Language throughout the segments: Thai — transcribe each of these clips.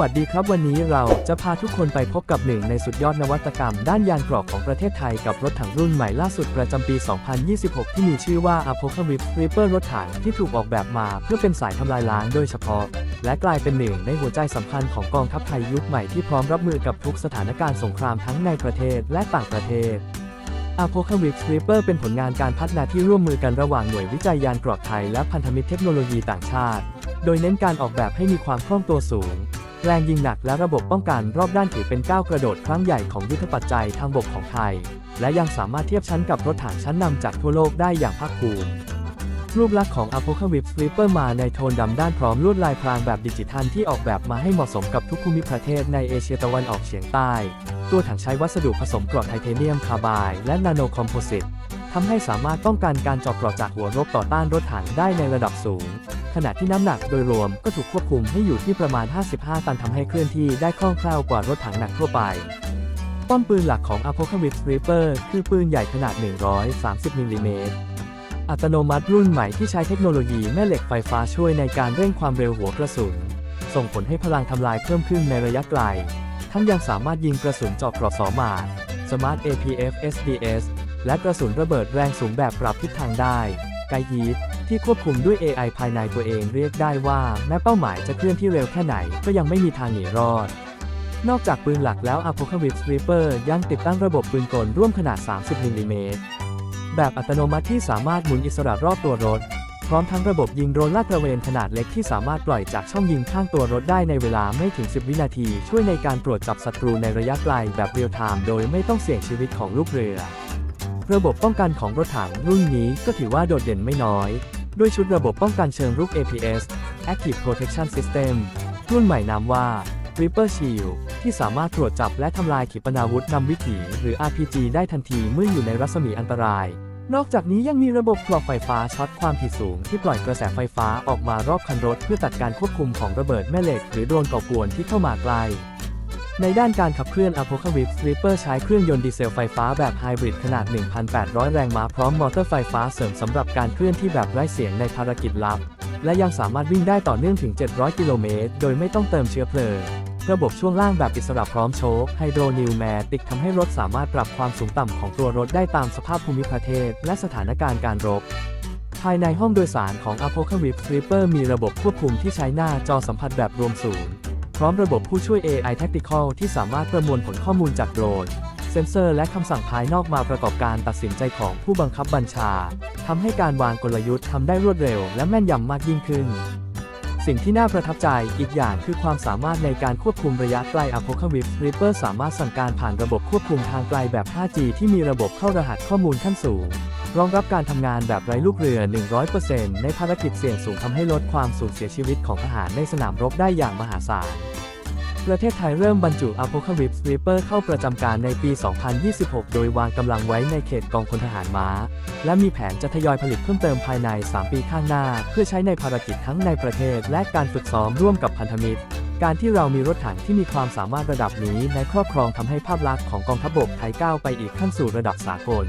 วัสดีครับวันนี้เราจะพาทุกคนไปพบกับหนึ่งในสุดยอดนวัตกรรม ด้านยานเกรอบของประเทศไทยกับรถถังรุ่นใหม่ล่าสุดประจำปี 2026 ที่มีชื่อว่า Apocalypse Reaper รถถังที่ถูกออกแบบมาเพื่อเป็นสายทำลายล้างโดยเฉพาะ และกลายเป็นหนึ่งในหัวใจสำคัญของกองทัพไทยยุคใหม่ที่พร้อมรับมือกับทุกสถานการณ์สงครามทั้งในประเทศและต่างประเทศ Apocalypse Reaper เป็นผลงานการพัฒนาที่ร่วมมือกันระหว่างหน่วยวิจัยยานเกรอบไทยและพันธมิตรเทคโนโลยีต่างชาติ โดยเน้นการออกแบบให้มีความคล่องตัวสูง แรงยิงหนักและระบบป้องกันรอบด้านถือเป็นก้าวกระโดดครั้งใหญ่ของยุทธปัจจัยทางบกของไทย และยังสามารถเทียบชั้นกับรถถังชั้นนำจากทั่วโลกได้อย่างภาคภูมิรูปลักษณ์ของ Apocalypse Reaper มาในโทนดำด้านพร้อมลวดลายพรางแบบดิจิทัลที่ออกแบบมาให้เหมาะสมกับทุกภูมิประเทศในเอเชียตะวันออกเฉียงใต้ ตัวถังใช้วัสดุผสมกรดไทเทเนียมคาร์บายและนาโนคอมโพสิตทำให้สามารถป้องกันการเจาะกรดจากหัวรบต่อต้านรถถังได้ในระดับสูง ขณะที่น้ำหนักโดยรวมก็ถูกควบคุมให้อยู่ที่ประมาณ 55 ตันทำให้เคลื่อนที่ได้คล่องแคล่วกว่ารถถังหนักทั่วไป ป้อมปืนหลักของ Apocalypse Reaper คือปืนใหญ่ขนาด 130มิลลิเมตรอัตโนมัติรุ่นใหม่ที่ใช้เทคโนโลยีแม่เหล็กไฟฟ้าช่วยในการเร่งความเร็วหัวกระสุน ส่งผลให้พลังทำลายเพิ่มขึ้นในระยะไกล ทั้งยังสามารถยิงกระสุนเจาะกราะสอมาด Smart APF SDS และกระสุนระเบิดแรงสูงแบบปรับทิศทางได้ ไกฮีท ที่ควบคุมด้วย AI ภายในตัวเองเรียกได้ว่า แม้เป้าหมายจะเคลื่อนที่เร็วแค่ไหนก็ยังไม่มีทางหนีรอด นอกจากปืนหลักแล้ว Apocalypse Reaper ยังติดตั้งระบบปืนกลร่วมขนาด 30มิลลิเมตรแบบอัตโนมัติที่สามารถหมุนอิสระรอบตัวรถ พร้อมทั้งระบบยิงโดรนลาดตระเวนขนาดเล็กที่สามารถปล่อยจากช่องยิงข้างตัวรถได้ในเวลาไม่ถึง 10 วินาที ช่วยในการตรวจจับศัตรูในระยะไกลแบบเรียลไทม์โดยไม่ต้องเสี่ยงชีวิตของลูกเรือ ระบบป้องกันของรถถังรุ่นนี้ก็ถือว่าโดดเด่นไม่น้อย ด้วยชุดระบบป้องกันเชิงรุก APS Active Protection System รุ่นใหม่นามว่า Reaper Shield ที่สามารถตรวจจับและทำลายขีปนาวุธนำวิถีหรือ RPG ได้ทันทีเมื่ออยู่ในรัศมีอันตราย นอกจากนี้ยังมีระบบกรอกไฟฟ้าช็อตความถี่สูงที่ปล่อยกระแสไฟฟ้าออกมารอบคันรถเพื่อตัดการควบคุมของระเบิดแม่เหล็ก หรือโดนก่อกวนที่เข้ามาใกล้ ในด้านการขับเคลื่อน Apocalypse Reaper ใช้เครื่องยนต์ดีเซลไฟฟ้าแบบไฮบริดขนาด 1,800 แรงม้าพร้อมมอเตอร์ไฟฟ้าเสริมสำหรับการเคลื่อนที่แบบไร้เสียงในภารกิจลับ และยังสามารถวิ่งได้ต่อเนื่องถึง 700 กิโลเมตร โดยไม่ต้องเติมเชื้อเพลิง ระบบช่วงล่างแบบอิสระพร้อมโชคไฮโดรนิวแมติกทำให้รถสามารถปรับความสูงต่ำของตัวรถได้ตามสภาพภูมิประเทศ และสถานการณ์การรบภายในห้องโดยสารของ Apocalypse Reaper มีระบบควบคุมที่ใช้หน้าจอสัมผัสแบบรวมศูนย์ ร้อมระบบผู้ช่วย AI Tactical ที่สามารถประมวลผลข้อมูลจากโดรน เซนเซอร์ และคำสั่งภายนอกมาประกอบการตัดสินใจของผู้บังคับบัญชาทำให้การวางกลยุทธ์ทำได้รวดเร็ว และแม่นยำมากยิ่งขึ้น สิ่งที่น่าประทับใจอีกอย่างคือความสามารถในการควบคุมระยะไกล Apocalypse Reaper สามารถสั่งการผ่านระบบควบคุมทางไกลแบบ 5G ที่มีระบบเข้ารหัสข้อมูลขั้นสูง รองรับการทำงานแบบไร้ลูกเรือ 100%ในภารกิจเสี่ยงสูงทำให้ลดความสูญเสียชีวิตของทหารในสนามรบได้อย่างมหาศาล ประเทศไทยเริ่มบรรจุ Apocalypse Reaper เข้าประจำการในปี 2026 โดยวางกำลังไว้ในเขตกองพลทหารม้า และมีแผนจะทยอยผลิตเพิ่มเติมภายใน 3 ปีข้างหน้า เพื่อใช้ในภารกิจทั้งในประเทศ และการฝึกซ้อมร่วมกับพันธมิตรการที่เรามีรถถังที่มีความสามารถระดับนี้ในครอบครองทำให้ภาพลักษณ์ของกองทัพบกไทยก้าวไปอีกขั้นสู่ระดับสากล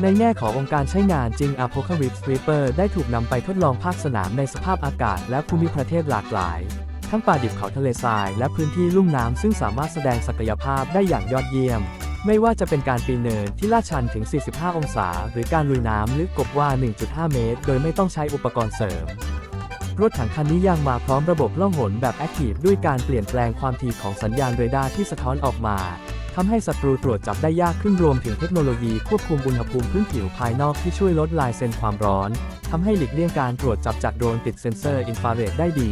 ในแง่ขององค์การใช้งานจริง Apocalypse Reaper ได้ถูกนำไปทดลองภาคสนามในสภาพอากาศและภูมิประเทศหลากหลาย ทั้งป่าดิบเขาทะเลทราย และพื้นที่ลุ่มน้ำซึ่งสามารถแสดงศักยภาพได้อย่างยอดเยี่ยม ไม่ว่าจะเป็นการปีนเนินที่ลาดชันถึง 45 องศา หรือการลุยน้ำลึกกบว่า 1.5 เมตร โดยไม่ต้องใช้อุปกรณ์เสริม รถถังคันนี้ยังมาพร้อมระบบล่องหนแบบแอคทีฟด้วยการเปลี่ยนแปลงความถี่ของสัญญาณเรดาร์ที่สะท้อนออกมา ทำให้ศัตรูตรวจจับได้ยากขึ้นรวมถึงเทคโนโลยีควบคุมอุณหภูมิพื้นผิวภายนอกที่ช่วยลดลายเซ็นความร้อนทำให้หลีกเลี่ยงการตรวจจับจากโดรนติดเซ็นเซอร์อินฟราเรดได้ดี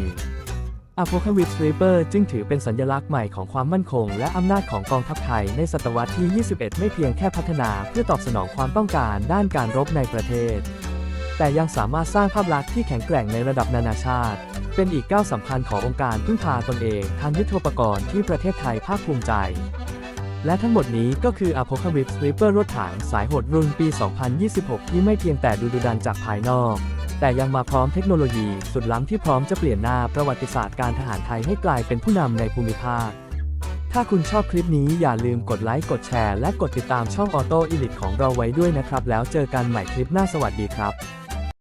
Apocalypse Reaper จึงถือเป็นสัญลักษณ์ใหม่ของความมั่นคง และอำนาจของกองทัพไทยในศตวรรษที่ 21 ไม่เพียงแค่พัฒนาเพื่อตอบสนองความต้องการด้านการรบในประเทศ แต่ยังสามารถสร้างภาพลักษณ์ที่แข็งแกร่งในระดับนานาชาติ เป็นอีกก้าวสำคัญขององค์การพึ่งพาตนเองทางยุทธปกรณ์ที่ประเทศไทยภาคภูมิใจ และทั้งหมดนี้ก็คือ Apocalypse Reaper รถถังสายโหดรุ่นปี 2026 ที่ไม่เพียงแต่ดูดุดันจากภายนอก แต่ยังมาพร้อมเทคโนโลยีสุดล้ำที่พร้อมจะเปลี่ยนหน้าประวัติศาสตร์การทหารไทยให้กลายเป็นผู้นำในภูมิภาค ถ้าคุณชอบคลิปนี้อย่าลืมกดไลค์ กดแชร์ และกดติดตามช่องออโต้อิลิทของเราไว้ด้วยนะครับ แล้วเจอกันใหม่คลิปหน้าสวัสดีครับ